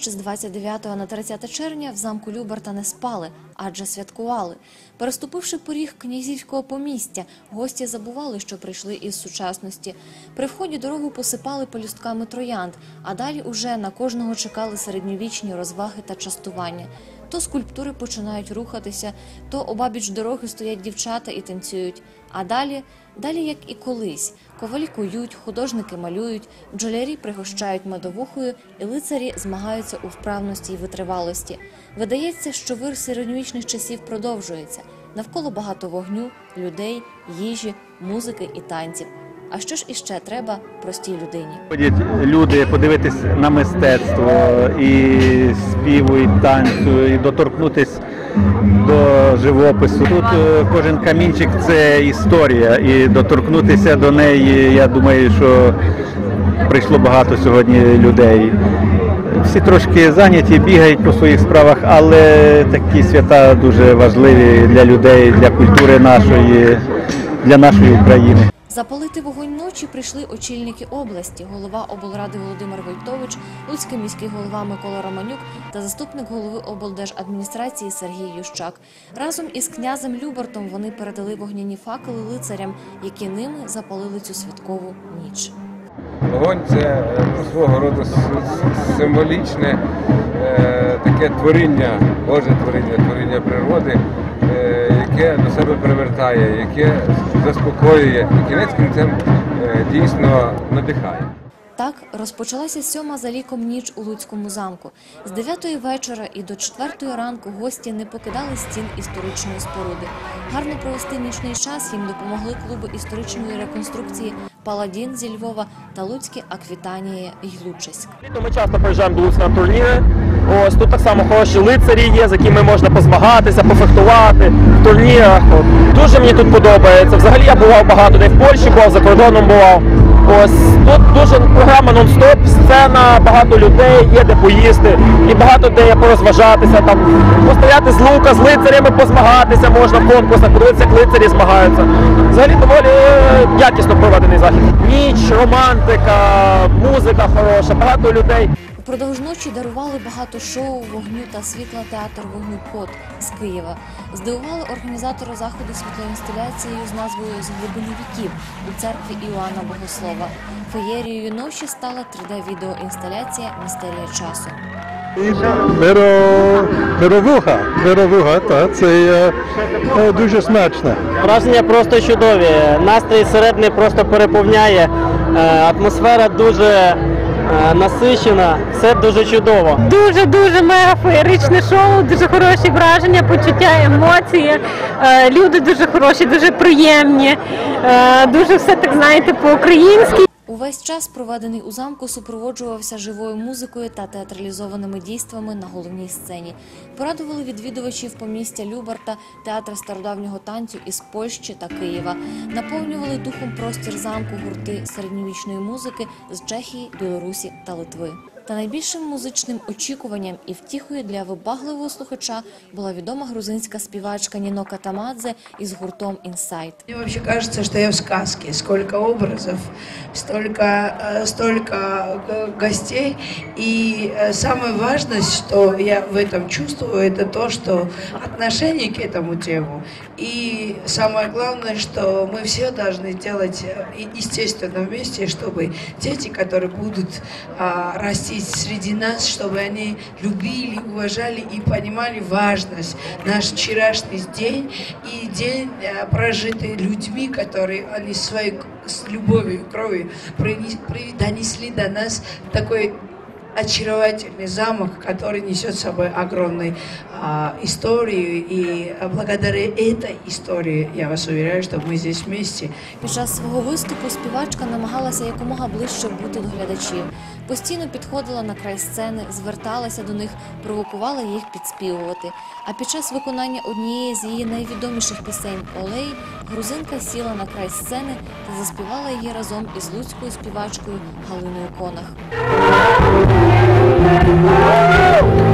ніч з 29 на 30 червня в замку Люберта не спали, адже святкували. Переступивши поріг князівського помістя, гості забували, що прийшли із сучасності. При вході дорогу посипали пелюстками троянд, а далі уже на кожного чекали середньовічні розваги та частування. То скульптури починають рухатися, то обабіч дороги стоять дівчата і танцюють. А далі, далі як і колись, ковалі кують, художники малюють, бджолярі пригощають медовухою, і лицарі змагаються у вправності й витривалості. Видається, що вир середньовічних часів продовжується. Навколо багато вогню, людей, їжі, музики і танців. А що ж іще треба простій людині? Ходять люди подивитись на мистецтво і співу, і танцю, і доторкнутись до живопису. Тут е, кожен камінчик це історія, і доторкнутися до неї, я думаю, що прийшло багато сьогодні людей. Всі трошки зайняті, бігають по своїх справах, але такі свята дуже важливі для людей, для культури нашої, для нашої України. Запалити вогонь ночі прийшли очільники області, голова облради Володимир Войтович, Луцький міський голова Микола Романюк та заступник голови облдержадміністрації Сергій Ющак. Разом із князем Любертом вони передали вогняні факели лицарям, які ними запалили цю святкову ніч. Вогонь це е, ну, свого роду символічне е, таке творіння, Боже творіння, творіння природи, е, яке до себе привертає, яке заспокоює і кінець кінцем дійсно надихає. Так розпочалася сьома за ліком ніч у Луцькому замку. З дев'ятої вечора і до четвертої ранку гості не покидали стін історичної споруди. Гарно провести нічний час їм допомогли клуби історичної реконструкції Паладін зі Львова та Луцькі Аквітанії й Лучиськ. Ми часто приїжджаємо до Луцька на турніри. Ось тут так само хороші лицарі є, з якими можна позмагатися, пофехтувати в турнірах. Дуже мені тут подобається. Взагалі я бував багато де в Польщі, бував за кордоном бував. Ось тут дуже програма нон-стоп, сцена, багато людей, є де поїсти, і багато де є порозважатися, там постояти з лука, з лицарями позмагатися можна в конкурсах, подивитися, як лицарі змагаються. Взагалі доволі е, якісно проведений захід. Ніч, романтика, музика хороша, багато людей. Упродовж ночі дарували багато шоу, вогню та світла театр вогню Кот з Києва. Здивували організатори заходу світлоінсталяцією з назвою З глибини віків у церкві Іоанна Богослова. Феєрією ночі стала 3D-відеоінсталяція Містерія часу. Миро... Мировуха. Мировуха, так, це е, дуже смачно. Враження просто чудові. Настрій середній просто переповняє. Е, Атмосфера дуже насичена, все дуже чудово. Дуже дуже мега феєричне шоу, дуже хороші враження, почуття, емоції. Е, Люди дуже хороші, дуже приємні. Е, Дуже все так знаєте по-українськи. Увесь час, проведений у замку, супроводжувався живою музикою та театралізованими дійствами на головній сцені. Порадували відвідувачів помістя Любарта, театра стародавнього танцю із Польщі та Києва. Наповнювали духом простір замку гурти середньовічної музики з Чехії, Білорусі та Литви. Та найбільшим музичним очікуванням і втіхою для вибагливого слухача була відома грузинська співачка Ніно Катамадзе із гуртом Інсайт. Мне вообще кажется, что я в сказке. Сколько образов, столько, э, столько э, гостей. И э, самое важное, что я в этом чувствую, это то, что отношение к этому тему. И самое главное, что мы все должны делать э, и- естественно вместе, чтобы дети, которые будут а, расти среди нас, чтобы они любили, уважали и понимали важность. Наш вчерашний день и день, э, прожитый людьми, которые они своей с любовью, кровью донесли до нас такой очаровательный замок, который несет с собой огромную а, историю. И а, благодаря этой истории, я вас уверяю, что мы здесь вместе. Під час свого виступу співачка намагалася якомога ближче бути до глядачів. Постійно підходила на край сцени, зверталася до них, провокувала їх підспівувати. А під час виконання однієї з її найвідоміших пісень Олей грузинка сіла на край сцени та заспівала її разом із луцькою співачкою Галиною Конах. Woo!